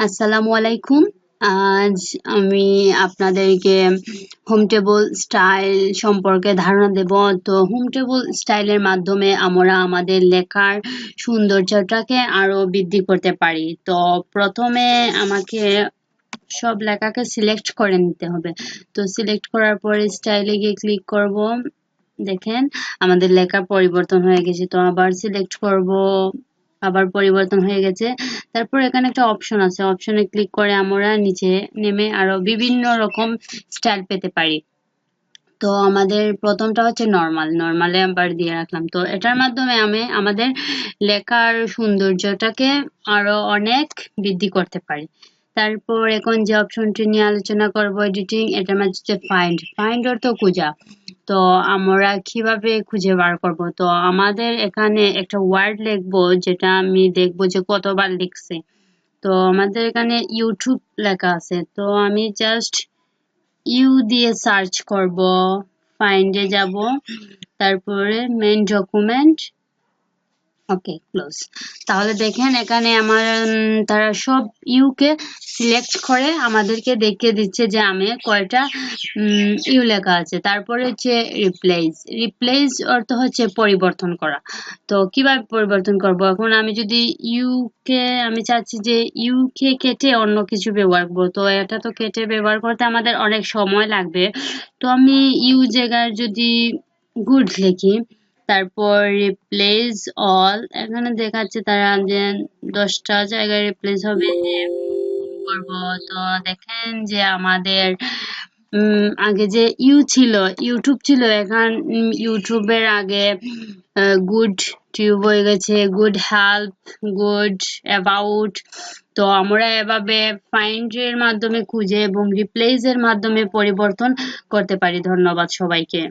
আসসালামু আলাইকুম। আজ আমি আপনাদেরকে হোম টেবল স্টাইল সম্পর্কে ধারণা দেব। তো হোম টেবল স্টাইলের মাধ্যমে আমরা আমাদের লেখার সৌন্দর্যটাকে আরও বৃদ্ধি করতে পারি। তো প্রথমে আমাকে সব লেখাকে সিলেক্ট করে নিতে হবে। তো সিলেক্ট করার পরে স্টাইলে গিয়ে ক্লিক করব। দেখেন, আমাদের লেখা পরিবর্তন হয়ে গেছে। তো আবার সিলেক্ট করব, আবার পরিবর্তন হয়ে গেছে। তারপর এখানে একটা অপশন আছে। অপশনে ক্লিক করে আমরা নিচে নেমে আরও বিভিন্ন রকম স্টাইল পেতে পারি। তো আমাদের প্রথমটা হচ্ছে নর্মাল নর্মালে আবার দিয়ে রাখলাম। তো এটার মাধ্যমে আমি আমাদের লেখার সৌন্দর্যটাকে আরও অনেক বৃদ্ধি করতে পারি। তারপর এখন যে অপশনটি নিয়ে আলোচনা করব এডিটিং এটার মাঝে হচ্ছে ফাইন্ড ফাইন্ড অর্থ খুঁজা। তো আমরা কীভাবে খুঁজে বার করব? তো আমাদের এখানে একটা ওয়ার্ড লিখব, যেটা আমি দেখব যে কতবার লিখছে। তো আমাদের এখানে ইউটিউব লেখা আছে। তো আমি জাস্ট ইউ দিয়ে সার্চ করব ফাইন্ডে যাব, তারপরে মেন ডকুমেন্ট ওকে ক্লোজ তাহলে দেখেন এখানে আমার তারা সব ইউকে সিলেক্ট করে আমাদেরকে দেখিয়ে দিচ্ছে যে আমি কয়টা ইউ লেখা আছে। তারপরে হচ্ছে রিপ্লেস রিপ্লেস অর্থ হচ্ছে পরিবর্তন করা। তো কীভাবে পরিবর্তন করব? এখন আমি যদি ইউকে আমি চাচ্ছি যে ইউকে কেটে অন্য কিছু ব্যবহার করব। তো এটা তো কেটে ব্যবহার করতে আমাদের অনেক সময় লাগবে। তো আমি ইউ জায়গায় যদি গুড লিখি তারপর রিপ্লেস অল এখানে দেখাচ্ছে তারা যে দশটা জায়গায় রিপ্লেস হবে। করব। তো দেখেন যে আমাদের আগে যে ইউ ছিল ইউটিউব ছিল, এখন ইউটিউবের আগে গুড টিউব হয়ে গেছে। গুড হেল্প গুড অ্যাবাউট তো আমরা এভাবে ফাইন্ডের মাধ্যমে খুঁজে এবং রিপ্লেসের মাধ্যমে পরিবর্তন করতে পারি। ধন্যবাদ সবাইকে।